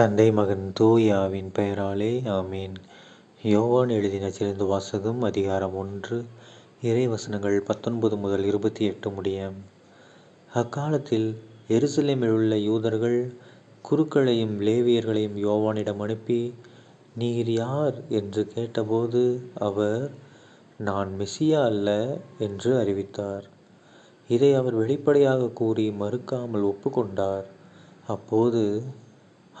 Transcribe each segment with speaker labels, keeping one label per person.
Speaker 1: தந்தை மகன் தூயாவின் பெயராலே ஆமீன். யோவான் எழுதின சிறந்த வாசகம் அதிகாரம் ஒன்று இறை வசனங்கள் பத்தொன்பது முதல் இருபத்தி எட்டு முடிய. அக்காலத்தில் எருசலேமில் உள்ள யூதர்கள் குருக்களையும் லேவியர்களையும் யோவானிடம் அனுப்பி நீர் யார்? என்று கேட்டபோது அவர் நான் மெசியா அல்ல என்று அறிவித்தார். இதை அவர் வெளிப்படையாக கூறி மறுக்காமல் ஒப்புக்கொண்டார். அப்போது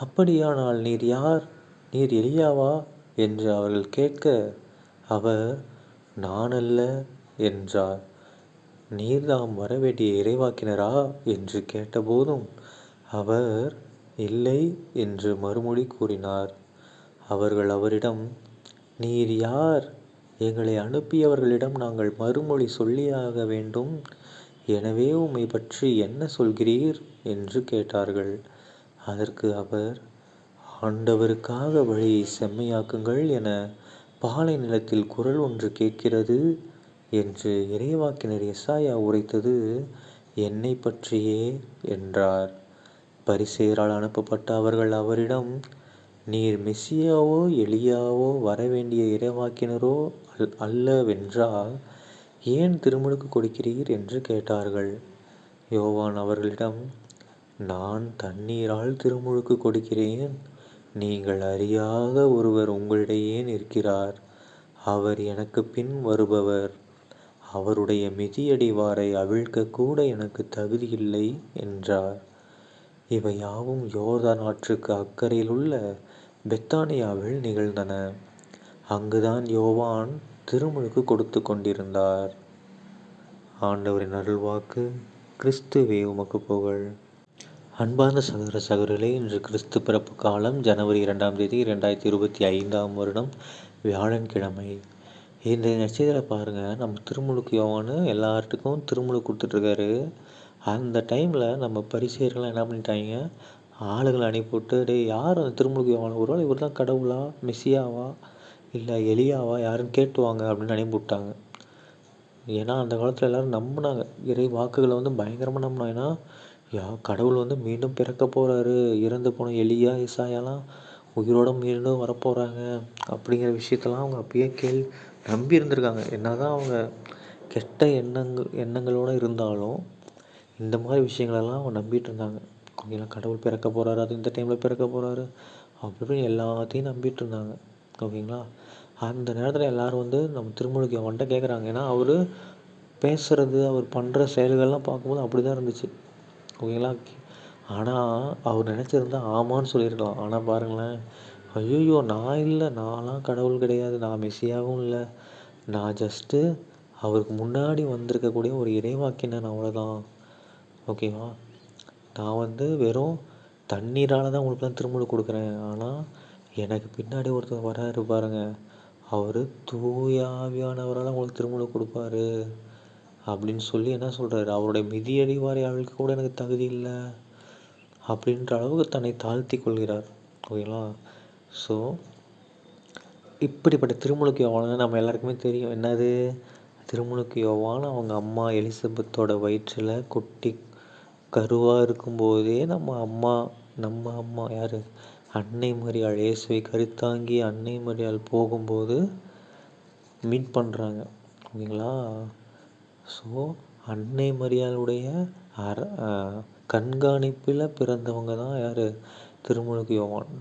Speaker 1: அப்படியானால் நீர் யார்? நீர் எலியாவா என்று அவர்கள் கேட்க அவர் நான் அல்ல என்றார் நீர்தாம் வரவேண்டிய இறைவாக்கினரா? என்று கேட்டபோதும் அவர் இல்லை என்று மறுமொழி கூறினார். அவர்கள் அவரிடம் நீர் யார்? எங்களை அனுப்பியவர்களிடம் நாங்கள் மறுமொழி சொல்லியாக வேண்டும். எனவே உம்மை பற்றி என்ன சொல்கிறீர்? என்று கேட்டார்கள். அதற்கு அவர் ஆண்டவருக்காக வழியை செம்மையாக்குங்கள் என பாலை நிலத்தில் குரல் ஒன்று கேட்கிறது என்று இறைவாக்கினர் எசாயா உரைத்தது என்னை பற்றியே என்றார். பரிசேரால் அனுப்பப்பட்ட அவர்கள் அவரிடம் நீர் மெஸ்ஸியாவோ எளியாவோ வரவேண்டிய இறைவாக்கினரோ அல் அல்லவென்றால் ஏன் திருமுழுக்கு கொடுக்கிறீர்? என்று கேட்டார்கள். யோவான் அவர்களிடம் நான் தண்ணீரால் திருமுழுக்கு கொடுக்கிறேன். நீங்கள் அறியாத ஒருவர் உங்களிடையே நிற்கிறார். அவர் எனக்கு பின் வருபவர். அவருடைய மிதியடிவாரை அவிழ்க்க கூட எனக்கு தகுதியில்லை என்றார். இவை யாவும் யோர்தான் ஆற்றுக்கு அக்கறையில் உள்ள பெத்தானியாவில் நிகழ்ந்தன. அங்குதான் யோவான் திருமுழுக்கு கொடுத்து கொண்டிருந்தார். ஆண்டவரின் அருள்வாக்கு கிறிஸ்துவே உமக்கு புகழ். அன்பார்ந்த சகோதர சகோதரிகளே இன்று கிறிஸ்து பிறப்பு காலம் ஜனவரி இரண்டாம் தேதி இரண்டாயிரத்தி இருபத்தி ஐந்தாம் வருடம் வியாழன்கிழமை. இந்த நட்சத்திரம் பாருங்கள் நம்ம திருமுழுக்கு யோவானு எல்லார்ட்டுக்கும் திருமுழு கொடுத்துட்ருக்காரு. அந்த டைமில் நம்ம பரிசெயர்கள்லாம் என்ன பண்ணிட்டாங்க? ஆளுகளை அனுப்பிவிட்டு டே யார் அந்த திருமுழுக்கு யோவான்? ஒரு இவர் தான் கடவுளா? மெஸ்ஸியாவா இல்லை எலியாவா? யாருன்னு கேட்டுவாங்க அப்படின்னு அனுப்பிவிட்டாங்க. ஏன்னா அந்த காலத்தில் எல்லோரும் நம்பினாங்க. இறை வாக்குகளை வந்து பயங்கரமாக நம்பினாங்க. ஏன்னா யா கடவுள் வந்து மீண்டும் பிறக்க போகிறாரு இறந்து போன எலியா இசாயாலாம் உயிரோட மீண்டும் வரப்போகிறாங்க அப்படிங்கிற விஷயத்தெல்லாம் அவங்க அப்பயே கேள் நம்பி இருந்திருக்காங்க. என்ன தான் அவங்க கெட்ட எண்ணங்கள் எண்ணங்களோடு இருந்தாலும் இந்த மாதிரி விஷயங்களெல்லாம் அவங்க நம்பிட்டு இருந்தாங்க. ஓகேங்களா கடவுள் பிறக்க போகிறாரு அது இந்த டைமில் பிறக்க போகிறாரு அப்படின்னு எல்லாத்தையும் நம்பிட்டு இருந்தாங்க. ஓகேங்களா? அந்த நேரத்தில் எல்லோரும் வந்து நம்ம திருமுழுக்கு அவன்கிட்ட கேட்குறாங்க ஏன்னா அவர் பேசுகிறது அவர் பண்ணுற செயல்கள்லாம் பார்க்கும்போது அப்படி தான் இருந்துச்சு. ஓகேங்களா ஆனால் அவர் நினச்சிருந்தா ஆமான்னு சொல்லியிருக்கலாம். ஆனால் பாருங்களேன். ஐயோ நான் இல்லை. நான்லாம் கடவுள் கிடையாது. நான் மெஸ்ஸியாகவும் இல்லை. நான் ஜஸ்ட்டு அவருக்கு முன்னாடி வந்திருக்கக்கூடிய ஒரு இறைவாக்கினன் அவ்வளோதான் ஓகேவா? நான் வந்து வெறும் தண்ணீரால் தான் உங்களுக்குலாம் திருமணம் கொடுக்குறேன். ஆனால் எனக்கு பின்னாடி ஒருத்தர் வராரு பாருங்க. அவர் தூயாவியானவரால் உங்களுக்கு திருமணம் கொடுப்பாரு. அப்படின்னு சொல்லி என்ன சொல்கிறாரு அவருடைய மிதியடி வாரி அவளுக்கு கூட எனக்கு தகுதி இல்லை. அப்படின்ற அளவுக்கு தன்னை தாழ்த்தி கொள்கிறார். ஓகேங்களா? ஸோ இப்படிப்பட்ட திருமுழுக்கு யோவான நம்ம எல்லாருக்குமே தெரியும். என்னது? திருமுழுக்கு யோவான் அவங்க அம்மா எலிசபெத்தோட வயிற்றில் குட்டி கருவாக இருக்கும்போதே நம்ம அம்மா நம்ம அம்மா யார்? அன்னை மரியாள் இயேசுவை கருத்தாங்கி அன்னை மரியாள் போகும்போது மீட் பண்ணுறாங்க ஓகேங்களா? ஸோ அன்னை மரியாளுடைய அர கண்காணிப்பில் பிறந்தவங்க தான் யார்? திருமுழுக்கு யோவான்.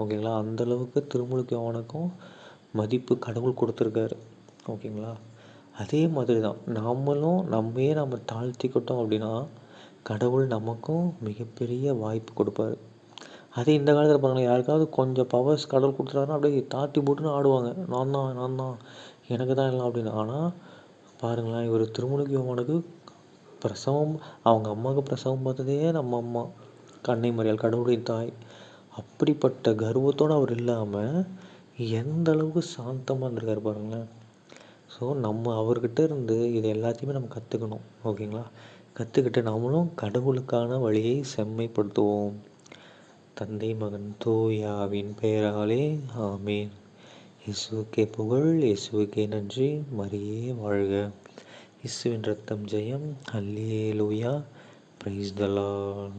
Speaker 1: ஓகேங்களா? அந்தளவுக்கு திருமுழுக்கு யோவானுக்கும் மதிப்பு கடவுள் கொடுத்துருக்காரு. ஓகேங்களா? அதே மாதிரி தான். நம்மளும் நம்மையே நம்ம தாழ்த்திக்கிட்டோம் அப்படின்னா கடவுள் நமக்கும் மிகப்பெரிய வாய்ப்பு கொடுப்பாரு. அதே இந்த காலத்தில் பாருங்கள் யாருக்காவது கொஞ்சம் பவர்ஸ் கடவுள் கொடுத்துட்டாருன்னா அப்படியே தாட்டி போட்டுன்னு ஆடுவாங்க. நான் தான் நான் தான். எனக்கு தான் இல்லை அப்படின்னு. ஆனால் பாருங்களேன் இவர் திருமுழுக்கு அவனுக்கு பிரசவம் அவங்க அம்மாவுக்கு பிரசவம் பார்த்ததே நம்ம அம்மா. கண்ணை மறியல் கடவுளுடைய தாய். அப்படிப்பட்ட கர்வத்தோடு அவர் இல்லாமல் எந்த அளவுக்கு சாந்தமாக இருந்திருக்காரு பாருங்களேன். ஸோ நம்ம அவர்கிட்ட இருந்து இது எல்லாத்தையுமே நம்ம கற்றுக்கணும் ஓகேங்களா? கற்றுக்கிட்டு நம்மளும் கடவுளுக்கான வழியை செம்மைப்படுத்துவோம். தந்தை மகன் தூயாவின் பெயராலே ஆமேன். இயேசுக்கே புகழ் இயேசுக்கே நன்றி. மரியே வாழ்க. இயேசுவின் ரத்தம் ஜெயம். அல்லேலூயா பிரைஸ் தலான்